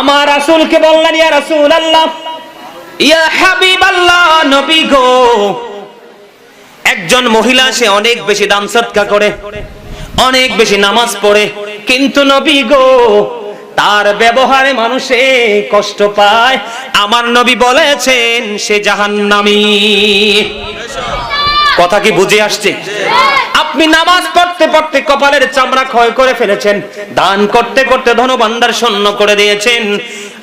আমার রাসূলকে বললেন, ইয়া রাসূল আল্লাহ ইয়া হাবিব আল্লাহ নবী গো, একজন মহিলা, সে অনেক বেশি দান সৎকা করে, অনেক বেশি নামাজ পড়ে, কিন্তু নবী গো, তার ব্যবহারে মানুষে কষ্ট পায়। আমার নবী বলেছেন, সে জাহান্নামী। কথা কি বুঝে আসছে? আপনি নামাজ পড়তে পড়তে কপালের চামড়া ক্ষয় করে ফেলেছেন। দান করতে করতে ধনভান্ডার শূন্য করে দিয়েছেন।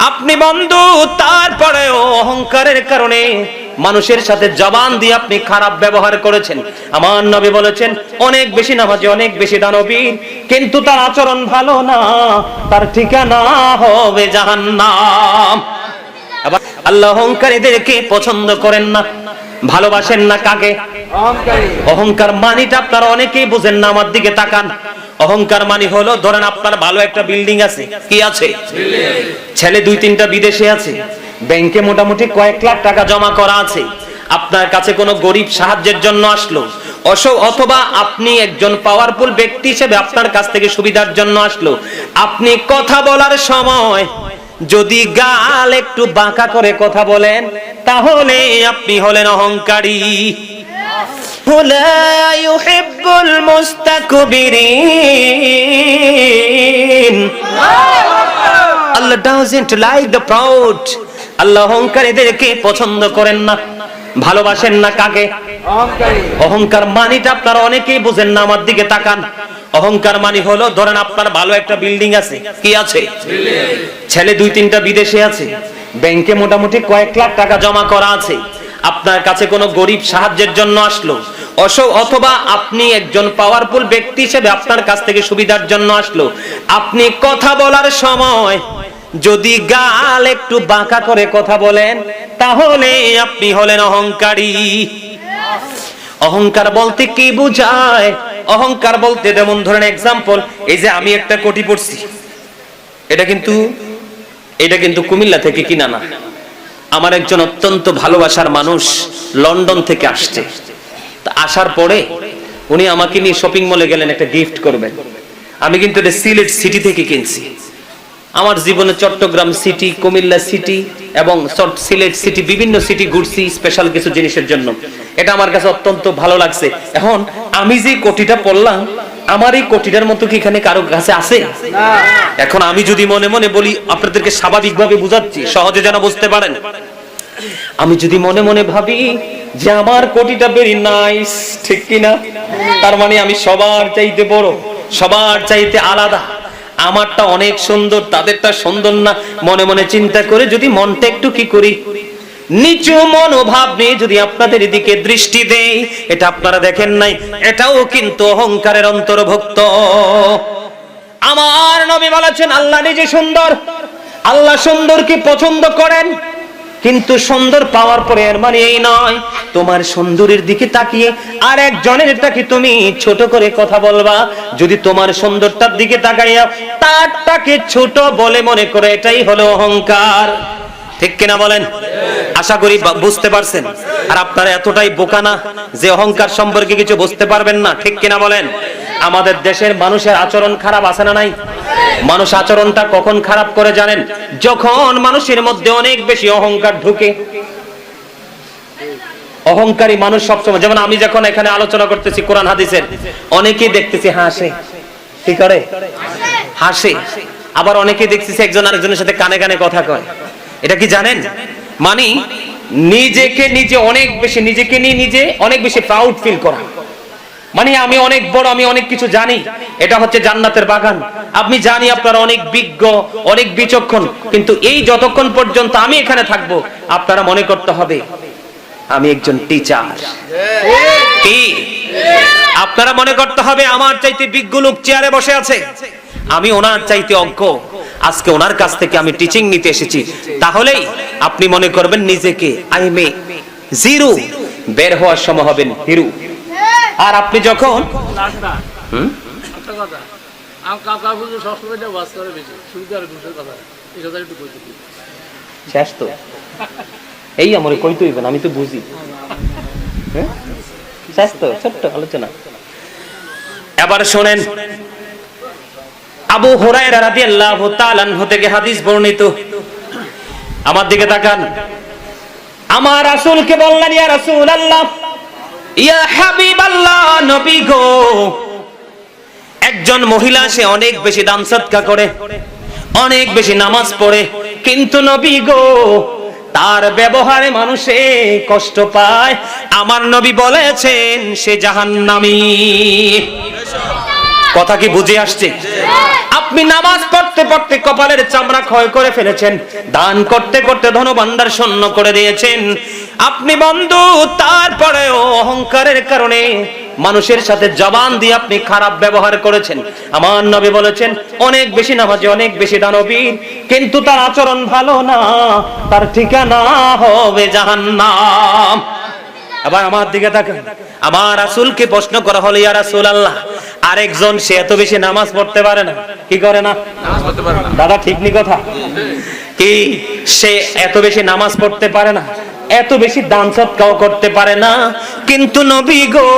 আপনি বন্ধু, তারপরেও অহংকারের কারণে মানুষের সাথে জবান দিয়ে আপনি খারাপ ব্যবহার করেছেন। আমার নবী বলেছেন, অনেক বেশি নামাজি অনেক বেশি দানবীর, কিন্তু তার আচরণ ভালো না, তার ঠিকানা হবে জাহান্নাম। আল্লাহ অহংকারীদেরকে পছন্দ করেন না। ভালোবাসেন না কাকে? অহংকার মানিটা আপনারা অনেকেই বুঝেন না, আমার দিকে তাকান। অহংকার মানি হলো, ধরেন আপনার ভালো একটা বিল্ডিং আছে, কি আছে? ছেলে দুই তিনটা বিদেশে আছে, ব্যাংকে মোটামুটি কয়েক লাখ টাকা জমা করা আছে। আপনার কাছে কোনো গরিব সাহায্যের জন্য আসলো অথবা আপনি একজন পাওয়ারফুল ব্যক্তি হিসেবে আপনার কাছ থেকে সুবিধার জন্য আসলো। আপনি কথা বলার সময় যদি গাল একটু বাঁকা করে কথা বলেন তাহলে আপনি হলেন অহংকারী। Allah doesn't like the proud Allah অহংকারীদেরকে পছন্দ করেন না। ভালোবাসেন না কাকে? অহংকার মানিটা আপনারা অনেকেই বুঝেন না, আমার দিকে তাকান। অহংকার মানি হলো, ধরেন আপনার ভালো একটা বিল্ডিং আছে। কি আছে? ছেলে দুই তিনটা বিদেশে আছে। ব্যাংকে মোটামুটি কয়েক লাখ টাকা জমা করা আছে। আপনার কাছে কোনো গরিব সাহায্যের জন্য আসলো। অথবা আপনি একজন পাওয়ারফুল ব্যক্তি হিসেবে আপনার কাছ থেকে সুবিধার জন্য আসলো। আপনি কথা বলার সময় যদি গাল একটু বাঁকা করে কথা বলেন, তাহলে আপনি হলেন অহংকারী। অহংকার বলতে কি বুঝায়? অহংকার বলতে যেমন ধরেন এক্সাম্পল এই যে আমি একটা কোটি পড়ছি। এটা কিন্তু এটা কিন্তু কুমিল্লা থেকে কিনা না আমার একজন অত্যন্ত ভালোবাসার মানুষ লন্ডন থেকে আসছে। আসার পরে উনি আমাকে নিয়ে শপিং মলে গেলেন একটা গিফট করবেন। আমি কিন্তু এটা সিলেট সিটি থেকে কিনছি। আমার জীবনে চট্টগ্রাম সিটি কুমিল্লা সিটি এবং সিলেট সিটি বিভিন্ন সিটি ঘুরছি স্পেশাল কিছু জিনিসের জন্য। এটা আমার কাছে অত্যন্ত ভালো লাগছে। এখন আমি যে কোটিটা পড়লাম আমার এই কোটিটার মতো কি এখানে কারও কাছে আছে? এখন আমি যদি মনে মনে বলি আপনাদেরকে স্বাভাবিকভাবে বুঝাচ্ছি সহজে যেন বুঝতে পারেন। আমি যদি মনে মনে ভাবি যে আমার কোটিটা বেরি নাইস ঠিক কিনা? তার মানে আমি সবার চাইতে বড় সবার চাইতে আলাদা। আমারটা অনেক সুন্দর তাদেরটা সুন্দর না। মনে মনে চিন্তা করে যদি মনটা একটু কি করি? নিচু মনোভাব নিয়ে যদি আপনাদের দিকে দৃষ্টি দেই, এটা আপনারা দেখেন নাই, এটাও কিন্তু অহংকারের অন্তর্ভুক্ত। আমার নবী বলেছেন, আল্লাহ নিজে সুন্দর, আল্লাহ সুন্দরকে পছন্দ করেন, কিন্তু সুন্দর পাওয়ার পরে এর মানে এই নয়, তোমার সুন্দরীর দিকে তাকিয়ে আর একজনের তাকে তুমি ছোট করে কথা বলবা, যদি তোমার সুন্দরটার দিকে তাকাইয়া তারটাকে ছোট বলে মনে করে, এটাই হলো অহংকার। ঠিক কিনা বলেন? আশা করি বুঝতে পারছেন? আর আপনারা এতটাই বোকা না যে অহংকার সম্পর্কে কিছু বুঝতে পারবেন না, ঠিক কিনা বলেন? আমাদের দেশের মানুষের আচরণ খারাপ আছে না নাই? মানুষ আচরণটা কখন খারাপ করে জানেন? যখন মানুষের মধ্যে অনেক বেশি অহংকার ঢুকে। অহংকারী মানুষ সবসময় যেমন আমি যখন এখানে আলোচনা করতেছি কোরআন হাদিসের, অনেকেই দেখতেছি হাসে। কি করে? হাসে। আবার অনেকেই দেখতেছি একজন আরেকজনের সাথে কানে কানে কথা কয়। এটা কি জানেন? মানে নিজেকে নিজে অনেক বেশি, নিজেকে নিয়ে নিজে অনেক বেশি প্রাউড ফিল করা। মানে আমি অনেক বড়, আমি অনেক কিছু জানি। এটা হচ্ছে জান্নাতের বাগান। আপনি জানি আপনারা অনেক বিজ্ঞ, অনেক বিচক্ষণ, কিন্তু এই যতক্ষণ পর্যন্ত আমি এখানে থাকব, আপনারা মনে করতে হবে, আমি একজন টিচার কি? আপনারা মনে করতে হবে আমার চাইতে বিজ্ঞ লোক চেয়ারে বসে আছে। আমি ওনার চাইতে অজ্ঞ আজকে ওনার কাছ থেকে আমি টিচিং নিতে এসেছি। তাহলেই আপনি মনে করবেন নিজেকে আই মে জিরো বের হওয়ার সময় হবেন হিরু আর আপনি যখন শেষ তো। এই আমার কই তুই আমি তো বুঝি? শেষ তো, ছোট্ট আলোচনা। এবার শোনেন। আবু থেকে হাদিস বর্ণিত। আমার দিকে তাকান। আমার রাসূলকে বললেন, ইয়া রাসূলুল্লাহ, ইয়া হাবিবাল্লাহ, নবী গো, একজন মহিলা, সে অনেক বেশি দান সৎকা করে, অনেক বেশি নামাজ পড়ে, কিন্তু নবী গো, তার ব্যবহারে মানুষে কষ্ট পায়। আমার নবী বলেছেন, সে জাহান্নামী। কথা কি বুঝে আসছে? আপনি নামাজ পড়তে পড়তে কপালের চামড়া ক্ষয় করে ফেলেছেন, দান করতে করতে ধন ভান্ডার শূন্য করে দিয়েছেন। আপনি বন্ধু, তারপরেও অহংকারের কারণে মানুষের সাথে জবান দিয়ে আপনি খারাপ ব্যবহার করেছেন। আমার নবী বলেছেন, অনেক বেশি নামাজি অনেক বেশি দানবীর, কিন্তু তার আচরণ ভালো না, তার ঠিকানা হবে জাহান্নাম। আবার আমার দিকে তাকান আমার রাসূলকে প্রশ্ন করা হলো ইয়া রাসূলুল্লাহ আরেকজন সে এত বেশি নামাজ পড়তে পারে না। কি করে না? দাদা ঠিক নি কথা? কি সে এত বেশি নামাজ পড়তে পারে না? এত বেশি দান সৎকাও করতে পারে না? কিন্তু নবী গো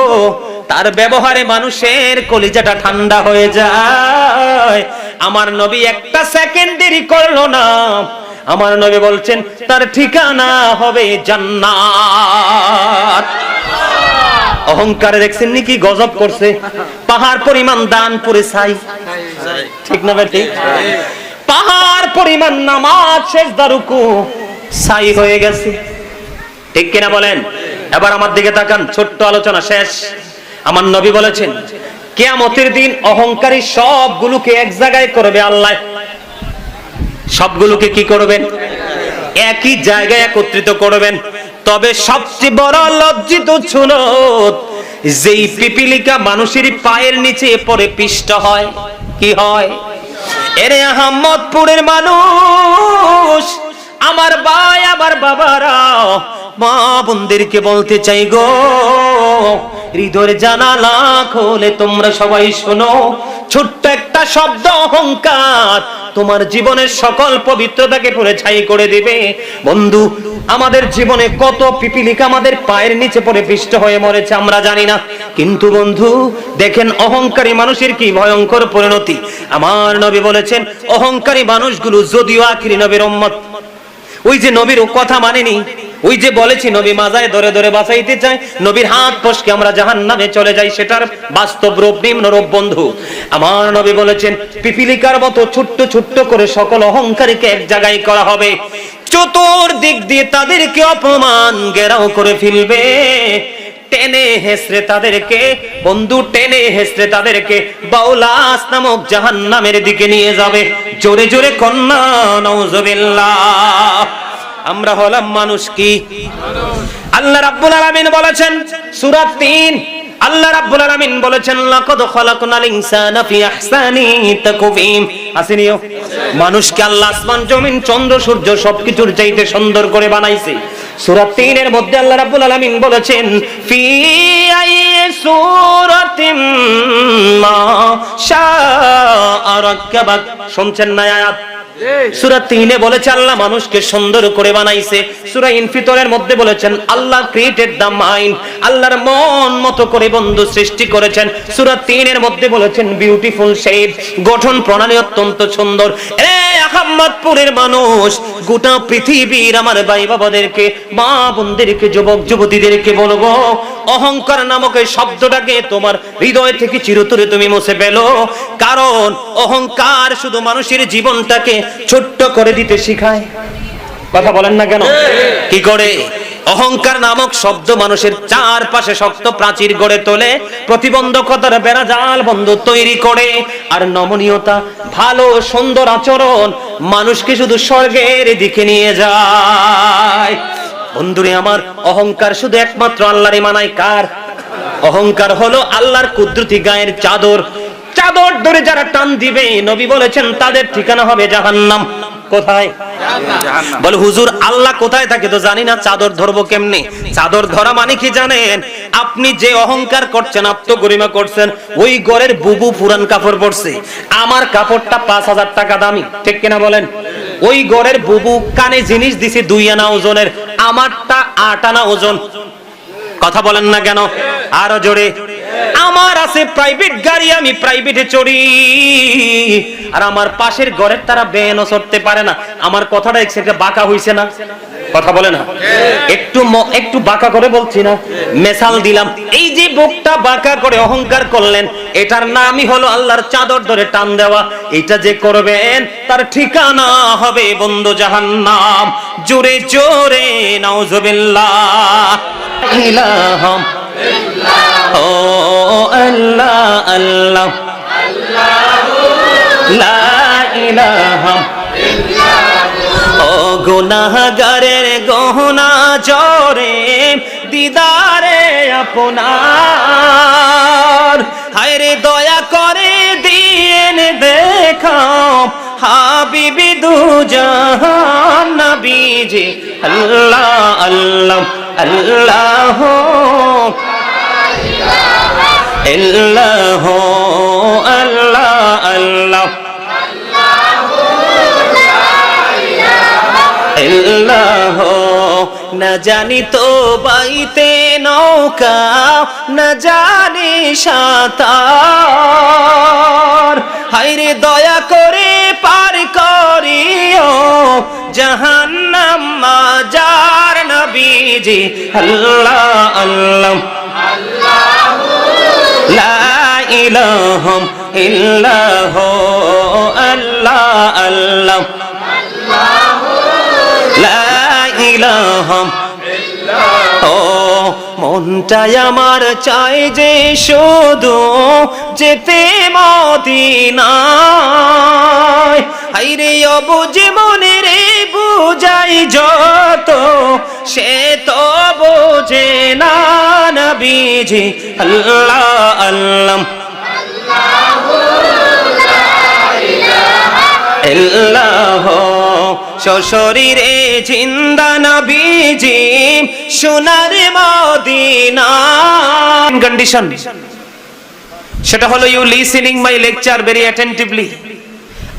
তার ব্যবহারে মানুষের কলিজাটা ঠান্ডা হয়ে যায়। আমার নবী একটা সেকেন্ড দেরি করল না। আমার নবী বলছেন, তার ঠিকানা হবে জান্নাত। অহংকারে দেখছেন নি কি গজব করছে? পাহাড় পরিমাণ দান করে ছাই ঠিক না ঠিক পাহাড় পরিমাণ নামাজ শেষ দারুকু ছাই হয়ে গেছে। ঠিক কিনা বলেন? এবার আমার দিকে তাকান, ছোট্ট আলোচনা শেষ। আমার নবী বলেছেন, কেয়ামতের দিন অহংকারী সবগুলোকে এক জায়গায় করবে আল্লাহ। সবগুলোকে কি করবেন? একই জায়গায় একত্রিত করবেন। তবে সবচেয়ে বড় লজ্জিত ছুনত যেই পিপিলিকা মানুষের পায়ের নিচে পরে পিষ্ট হয়, কি হয়? এরে আহমদপুরের মানুষ, আমার ভাই, আমার বাবারা, মা বোনদেরকে বলতে চাই গো। হৃদয়ের জানালা খোলে, তোমরা সবাই শোনো। ছোট্ট একটা শব্দ অহংকার তোমার জীবনের সকল পবিত্রতাকে পুরে ছাই করে দিবে। বন্ধু, আমাদের জীবনে কত পিপিলিকা আমাদের পায়ের নিচে পড়ে পিষ্ট হয়ে মরেছে, আমরা জানি না। কিন্তু বন্ধু, দেখেন অহংকারী মানুষের কি ভয়ঙ্কর পরিণতি। আমার নবী বলেছেন, অহংকারী মানুষগুলো যদিও আখিরি নবীর ওই যে নবীর কথা মানেনি ওই যে বলেছি, নবী মাজায় ধরে ধরে বাঁচাইতে চাই নবীর হাত ফসকে আমরা জাহান নামে চলে যাই, সেটার বাস্তব রূপ নিম্ন রূপ, বন্ধু। আমার নবী বলেছেন, পিপিলিকার মতো ছোট্ট ছোট্ট করে সকল অহংকারীকে এক জায়গায় করা হবে। চতুর দিক দিয়ে তাদেরকে অপমান গেরাও করে ফেলবে। টেনে হেসরে তাদেরকে বন্ধু টেনে হেসরে তাদেরকে বাউলাস নামক জাহান নামের দিকে নিয়ে যাবে। জোরে জোরে কন্যা নওজবিল্লাহ আমরা হলাম মানুষ কি? আল্লাহ রাব্বুল আলামিন বলেছেন, সূরা 3 আল্লাহ রাব্বুল আলামিন বলেছেন, লাকাদ খালাকনাল ইনসানা ফি আহসানি তাকওয়িম। আসেনিও মানুষকে আল্লাহ আসমান, জমিন, চন্দ্র, সূর্য সবকিছুর চাইতে সুন্দর করে বানাইছে। সূরা 3 এর মধ্যে আল্লাহ রাব্বুল আলামিন বলেছেন ফি আইয়ি সূরাতিম মা শাআ রাক্কাবাক শুনছেন না আয়াত? সূরা 3 এ বলেছে আল্লাহ মানুষকে সুন্দর করে বানাইছে। সূরা ইনফিতরের মধ্যে বলেছেন আল্লাহ ক্রিয়েটেড দ্য মাইন্ড আল্লাহর মন মতো করে বন্ধু সৃষ্টি করেছেন। সূরা 3 এর মধ্যে বলেছেন বিউটিফুল শেপ গঠন প্রণালী অত্যন্ত সুন্দর। এ আহমদপুরের মানুষ গোটা পৃথিবীর আমার ভাই বাবাদেরকে মা বোনদেরকে যুবক যুবতীদেরকে বলব অহংকার নামক এই শব্দটাকে তোমার হৃদয় থেকে চিরতরে তুমি মুছে ফেলো। কারণ অহংকার শুধু মানুষের জীবনটাকে ছোট্ট করে দিতে শিখায়। কথা বলেন না কেন? কি করে? অহংকার নামক শব্দ মানুষের চারপাশে শক্ত প্রাচীর গড়ে তোলে, প্রতিবন্ধকতার বেড়াজাল বন্ধ তৈরি করে। আর নমনীয়তা, ভালো সুন্দর আচরণ মানুষকে শুধু স্বর্গের দিকে নিয়ে যায়। বন্ধুরে আমার, অহংকার শুধু একমাত্র আল্লাহরই মানায় কার? অহংকার হলো আল্লাহর কুদরতি গায়ের চাদর। চাদর ধরে যারা টান দিবে, নবী বলেছেন, তাদের ঠিকানা হবে জাহান্নাম। কোথায়? বলে হুজুর আল্লাহ কোথায় থাকে তো জানি না চাদর ধরবো কেমনে? চাদর ধরা মানে কি জানেন? আপনি যে অহংকার করছেন আত্মগরিমা করছেন ওই গড়ের বুবু পুরান কাপড় পরছে। আমার কাপড়টা পাঁচ হাজার টাকা দামি ঠিক কিনা বলেন? ওই গড়ের বুবু কানে জিনিস দিছে দুই আনা ওজনের আমারটা আট আনা ওজন। কথা বলেন না কেন? আরও জোরে। আমার আছে প্রাইভেট গাড়ি, আমি প্রাইভেটে চড়ি। আর আমার পাশের ঘরের তারা বেনও চড়তে পারে না। আমার কথাটা এক সেকে বাঁকা হইছে না? কথা বলে না? একটু একটু বাঁকা করে বলছি না? মেসাল দিলাম। এই যে বুকটা বাঁকা করে অহংকার করলেন, এটার নামই হলো আল্লাহর চাদর ধরে টান দেওয়া। এটা যে করবেন, তার ঠিকানা হবে বন্ধু জাহান্নাম। জোরে জোরে, নাউজুবিল্লাহ। ইলাহাম ও আল্লাহ আল্লাহ। লা ইলাহা। ও গুনাহগারের গহনা জরে দিদারে আপনার। হায়রে দয়া করে দিয়েন দেখাও হাবিবি দু জাহান নবীজি। আল্লাহ আল্লাহ আল্লাহ ইল্লাহ আল্লাহ আল্লাহ। ইল্লাহ, না জানি তো বাইতে নৌকা, না জানি সাঁতার। হাইরে দয়া করে পার করিও, জাহান্নাম মাজার নবীজি। আল্লাহ আল্লাহ। লা ইলাহা ইল্লাহ আল্লাহ আল্লাহ। লা ইলাহা ও মনটাই আমার চাই যে শুধু যেতে মদিনায়। হাইরে অবুঝ মনে রে বুঝাই যত, সে তো বোঝে না। নবীজি, আল্লাহ আল্লাহ ইল্লাহ শরীরে জিন্দা নবীজি, সোনার মদিনা। কন্ডিশন সেটা হলো you listening my lecture very attentively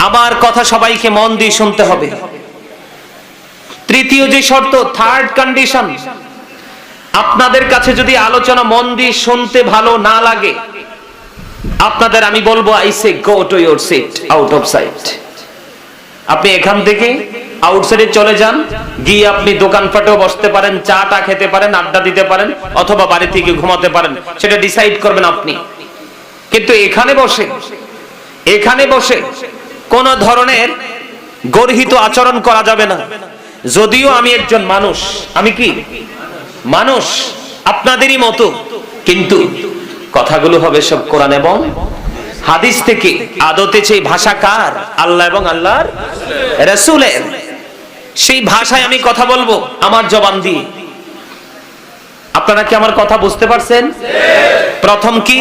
আমার কথা সবাইকে মন দিয়ে শুনতে হবে। তৃতীয় যে শর্ত থার্ড কন্ডিশন আপনাদের কাছে যদি আলোচনা মন দিয়ে শুনতে ভালো না লাগে, আপনাদের আমি বলব I say go to your seat out of sight আপনি এখান থেকে আউটসাইডে চলে যান, গিয়ে আপনি দোকানপাটেও বসতে পারেন, চাটা খেতে পারেন, আড্ডা দিতে পারেন, অথবা বাড়ি থেকে ঘুমাতে পারেন, সেটা ডিসাইড করবেন আপনি। কিন্তু এখানে বসে এখানে বসে কোন ধরনের গর্হিত আচরণ করা যাবে না। যদিও আমি একজন মানুষ, আমি কি? মানুষ আপনাদেরই মতো, কিন্তু কথাগুলো হবে সব কোরআন এবং হাদিস থেকে। আদতে সেই ভাষা কার? আল্লাহ এবং আল্লাহর রাসূলের। সেই ভাষায় আমি কথা বলব, আমার জবান দিয়ে। আপনারা কি আমার কথা বুঝতে পারছেন? প্রথম কি?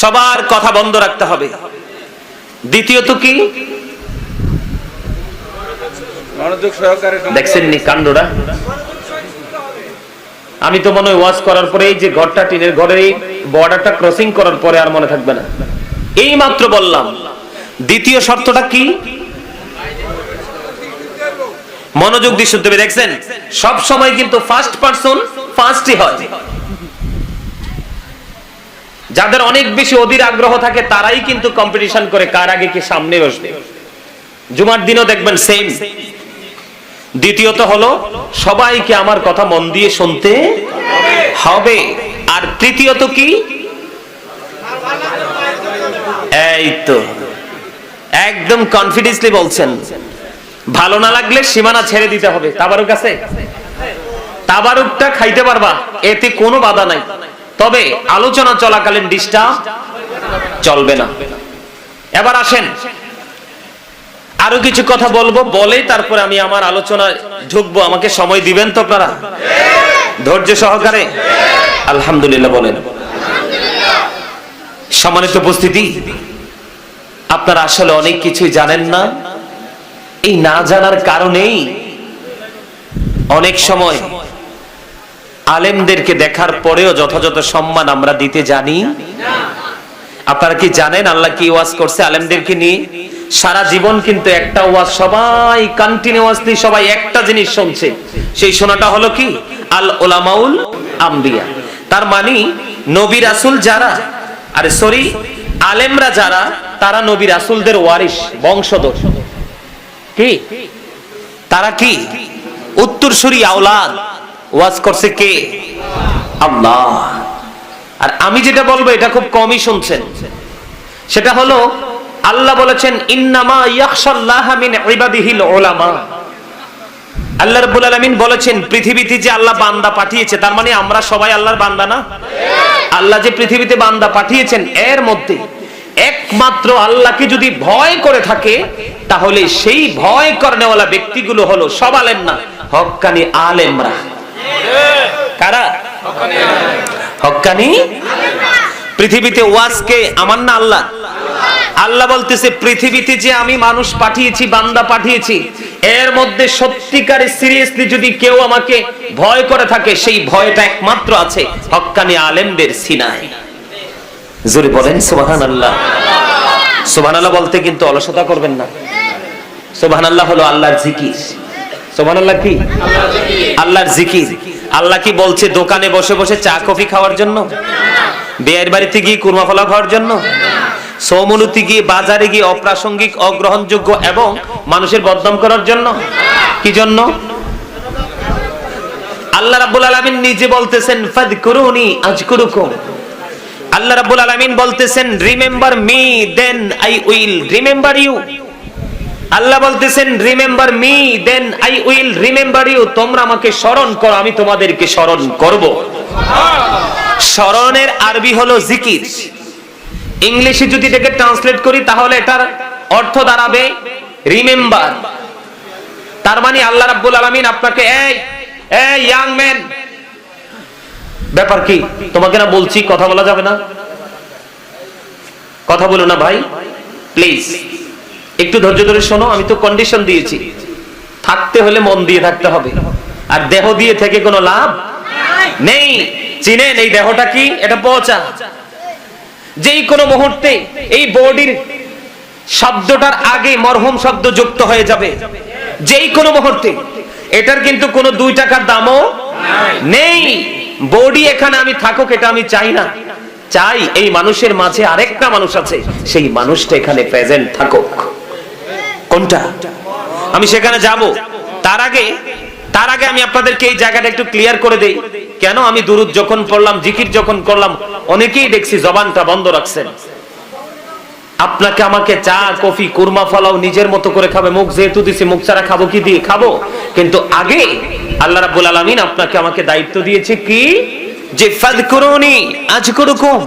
সবার কথা বন্ধ রাখতে হবে। দ্বিতীয়ত কি? দেখছেন কাণ্ডটা? আমি তো মনে হয় ওয়াজ করার পরে এই যে ঘরটা, টিনের ঘরের এই বর্ডারটা ক্রসিং করার পরে আর মনে থাকবে না। এই মাত্র বললাম, দ্বিতীয় শর্তটা কি? মনোযোগ দিয়ে শুনতে হবে, দেখছেন? সব সময় কিন্তু ফার্স্ট পারসন ফার্স্টই হয়। যাদের অনেক বেশি অধীর আগ্রহ থাকে, তারাই কিন্তু কম্পিটিশন করে কার আগে কি সামনে বসবে। জুমার দিনও দেখবেন সেম দ্বিতীয়ত হলো, সবাইকে আমার কথা মন দিয়ে শুনতে হবে। আর তৃতীয়ত কি? এই তো। একদম কনফিডেন্সলি বলছেন। ভালো না লাগলে সীমানা ছেড়ে দিতে হবে। তাবারুক আছে? তাবারুকটা খাইতে পারবা, এতে কোনো বাধা নাই। তবে আলোচনা চলাকালীন ডিস্টার্ব চলবে না। এবার আসেন। আরও কিছু কথা বলব বলে তারপরে আমি আমার আলোচনায় ঢুকবো। আমাকে সময় দিবেন তো আপনারা? ধৈর্য সহকারে? আলহামদুলিল্লাহ বলেন। সম্মানিত উপস্থিতি, আপনারা আসলে অনেক কিছুই জানেন না। এই না জানার কারণেই অনেক সময় আলেমদেরকে দেখার পরেও যথাযথ সম্মান আমরা দিতে জানি। আপনারা কি জানেন আল্লাহ কি ওয়াজ করছে আলেমদেরকে নিয়ে? সারা জীবন কিন্তু একটা ওয়াজ, সবাই কন্টিনিউয়াসলি সবাই একটা জিনিস শুনছে। সেই শোনাটা হলো কি? আল ওলামাউল আম্বিয়া। তার মানে নবী রাসূল যারা, আরে সরি, আলেমরা যারা, তারা নবী রাসূলদের ওয়ারিশ, বংশধর। কি? তারা কি? উত্তরসূরি আওলাদ। ওয়াজ করছে কে? আল্লাহ। আর আমি যেটা বলব, এটা খুব কমই শুনছেন। সেটা হলো আল্লাহ বলেছেন, ইন্নামা ইয়াখশাল্লাহ মিন ইবাদিহিল উলামা। আল্লাহ রাব্বুল আলামিন বলেছেন, পৃথিবীতে যে আল্লাহ বান্দা পাঠিয়েছে, তার মানে আমরা সবাই আল্লাহর বান্দা না? আল্লাহ যে পৃথিবীতে বান্দা পাঠিয়েছেন, এর মধ্যে একমাত্র আল্লাহকে যদি ভয় করে থাকে, তাহলে সেই ভয় করেনেওয়ালা ব্যক্তিগুলো হলো সব আলেম না হক্কানি আলেমরা। কারা? হক্কানি পৃথিবীতে ওয়াজকে আমার না আল্লাহ? আল্লাহ বলতেছে, পৃথিবীতে যে আমি মানুষ পাঠিয়েছি, বান্দা পাঠিয়েছি, এর মধ্যে সত্যিকারে সিরিয়াসলি যদি কেউ আমাকে ভয় করে থাকে, সেই ভয়টা একমাত্র আছে হক্কানি আলেমদের সিনায়। জোরে বলেন সুবহান আল্লাহ সুবহান আল্লাহ বলতে কিন্তু অলসতা করবেন না। সুবহান আল্লাহ হলো আল্লাহর জিকির। সুবহান আল্লাহ কি? আল্লাহর জিকির। আল্লাহ কি বলছে, দোকানে বসে বসে চা, কফি খাওয়ার জন্য? বিয়ের বাড়িতে গিয়ে কুরমা ফলা খাওয়ার জন্য? সৌমনুতি গিয়ে বাজারে গিয়ে অপ্রাসঙ্গিক, অগ্রহণযোগ্য এবং মানুষের বদনাম করার জন্য? কি জন্য? আল্লাহ রাব্বুল আলামিন নিজে বলতেছেন ফাদকুরুনি আজকুরুকুম। আল্লাহ রাব্বুল আলামিন বলতেছেন remember me then I will remember you Allah বলতেছেন remember me then I will remember you তোমরা আমাকে স্মরণ করো, আমি তোমাদেরকে স্মরণ করব। স্মরণের আরবি হলো জিকির। ইংলিশে যদি এটাকে ট্রান্সলেট করি তাহলে এটার অর্থ দাঁড়াবে রিমেম্বার তার মানে আল্লাহ রাব্বুল আলামিন আপনাকে এই এই ইয়াং ম্যান ব্যাপার কি? তোমাকে না বলছি কথা বলা যাবে না? কথা বলো না ভাই প্লিজ একটু ধৈর্য ধরে শোনো আমি তো কন্ডিশন দিয়েছি। থাকতে হলে মন দিয়ে থাকতে হবে। আর দেহ দিয়ে থেকে কোনো লাভ নেই। চিনেন এই দেহটা কি? এটা পচা। যেই কোনো মুহূর্তে এই বডির শব্দটার আগে মরহুম শব্দ যুক্ত হয়ে যাবে। যেই কোনো মুহূর্তে। এটার কিন্তু কোনো দুই টাকার দামও নেই। বডি এখানে আমি থাকুক, এটা আমি চাই না। চাই এই মানুষের মাঝে আরেকটা মানুষ আছে, সেই মানুষটা এখানে প্রেজেন্ট থাকুক। কোনটা? আমি সেখানে যাব। তার আগে তার আগে আমি আপনাদেরকে এই জায়গাটা একটু ক্লিয়ার করে দেই। কেন আমি দুরুদ যখন পড়লাম, জিকির যখন করলাম, অনেকেই দেখছি জবানটা বন্ধ রাখছেন। আপনাকে আমাকে চা, কফি, কুরমা, ফলাও নিজের মতো করে খাবে। মুখ যেহেতু দিছি, মুখ ছাড়া খাব কি দিয়ে? খাব। কিন্তু আগে আল্লাহ রাব্বুল আলামিন আপনাকে আমাকে দায়িত্ব দিয়েছে কি? যে ফাদকুরুনি আজকুরুকুম।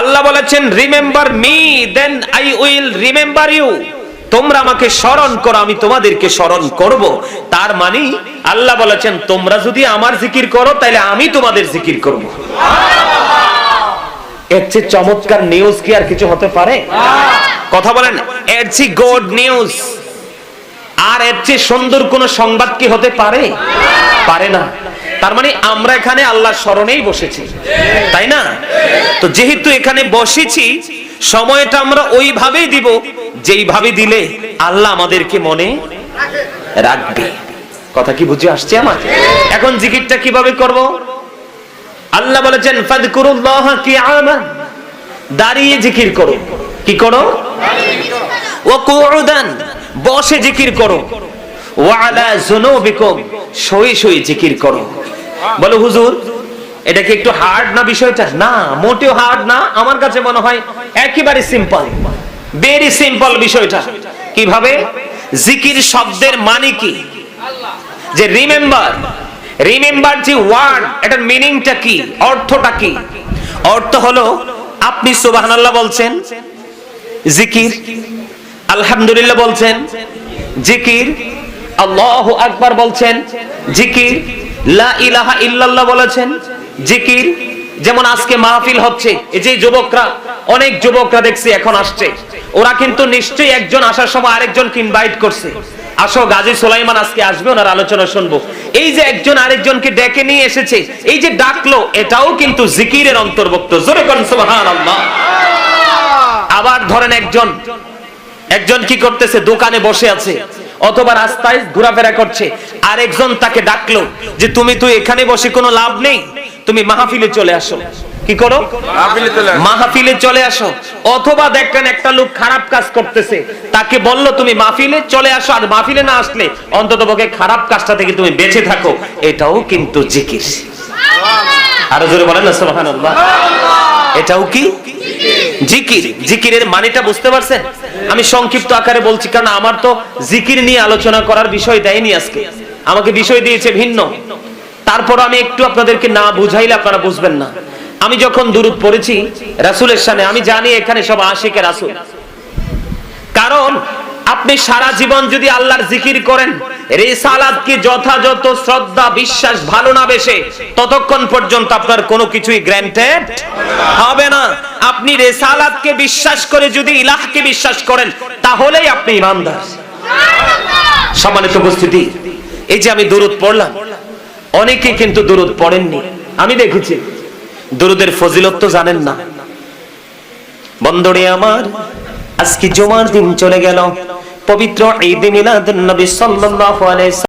আল্লাহ বলেছেন remember me then I will remember you তোমরা আমাকে স্মরণ করো, আমি তোমাদেরকে স্মরণ করব। তার মানে আল্লাহ বলেছেন, তোমরা যদি আমার জিকির করো, তাহলে আমি তোমাদের জিকির করব। চমৎকার নিউজ কি আর কিছু হতে পারে? কথা বলেন গুড নিউজ আর এর চেয়ে সুন্দর কোন সংবাদ কি হতে পারে? পারে না। তার মানে আমরা এখানে আল্লাহর স্মরণেই বসেছি। তাই না? তো যেহেতু এখানে বসেছি, সময়টা আমরা ওইভাবেই দিব যেইভাবে দিলে আল্লাহ আমাদেরকে মনে রাখবে। কথা কি বুঝে আসছে আমার? এখন জিকিরটা কীভাবে করব? আল্লাহ বলেছেন দাঁড়িয়ে জিকির করো। কি করো? ও কুউদান। বসে জিকির করো। ওয়ালা জুনুবিকুম শুয়ে শুয়ে জিকির করো। বলো, হুজুর, এটা কি একটু হার্ড না বিষয়টা? না, মোটেও হার্ড না। আমার কাছে মনে হয় একেবারে সিম্পল। ভেরি সিম্পল বিষয়টা। কীভাবে? জিকির শব্দের মানে কি? যে রিমেম্বার রিমেম্বার যে ওয়ার্ড এটার মিনিংটা কি? অর্থটা কি? অর্থ হলো, আপনি সুবহানাল্লাহ বলছেন, জিকির, আলহামদুলিল্লাহ বলছেন, জিকির, আল্লাহু আকবার বলছেন, জিকির, লা ইলাহা ইল্লাল্লাহ বলেছেন, জিকির, যেমন আজকে মাহফিল হচ্ছে, এই যে যুবকরা অনেক যুবকরা দেখছি এখন আসছে। ওরা কিন্তু নিশ্চয়ই একজন আসার সময় আরেকজনকে ইনভাইট করছে। আসো, গাজী সুলাইমান আজকে আসবে, ওনার আলোচনা শুনব। এই যে একজন আরেকজনকে ডেকে নিয়ে এসেছে, এই যে ডাকলো, এটাও কিন্তু জিকিরের অন্তর্ভুক্ত। জোরে করেন সুবহানাল্লাহ। আবার ধরেন একজন একজন কি করতেছে, দোকানে বসে আছে, অথবা রাস্তায় ঘোরাফেরা করছে। আরেকজন তাকে ডাকলো যে, তুমি তো এখানে বসে কোনো লাভ নেই? তুমি মাহফিলে চলে আসো। কি করো? মাহফিলে চলে আসো। অথবা দেখেন একটা লোক খারাপ কাজ করতেছে তাকে বলল তুমি মাহফিলে চলে আসো আর মাহফিলে না আসলে অন্তত পক্ষে খারাপ কাজটা থেকে তুমি বেঁচে থাকো। এটাও কিন্তু জিকির। আরও জোরে বলেন না সুবহানাল্লাহ। এটাও কি? জিকির। জিকিরের মানেটা বুঝতে পারছেন? আমি সংক্ষিপ্ত আকারে বলছি কারণ আমার তো জিকির নিয়ে আলোচনা করার বিষয় দেয়নি আজকে। আমাকে বিষয় দিয়েছে ভিন্ন। তারপর আমি একটু আপনাদেরকে না বুঝাইলে আপনারা বুঝবেন না। আমি যখন দুরুদ পড়েছি, রাসূলের সামনে, আমি জানি এখানে সব আশিকে রাসূল। কারণ আপনি সারা জীবন যদি আল্লাহর জিকির করেন যথাযথ শ্রদ্ধা, বিশ্বাস, ভালো না বেশে, ততক্ষণ পর্যন্ত আপনার কোনো কিছুই গ্র্যান্টেড হবে না। আপনি বিশ্বাস করে যদি ইলাহকে বিশ্বাস করেন, তাহলেই আপনি ইমানদার। সম্মানিত উপস্থিতি, এই যে আমি দরুদ পড়লাম, অনেকে কিন্তু দরুদ পড়েননি। আমি দেখেছি দরুদের ফজিলত তো জানেন না। বন্দরে আমার, আজকে জমার দিন চলে গেল। পবিত্র ঈদ মিলাদ নবী সাল্লাল্লাহু আলাইহি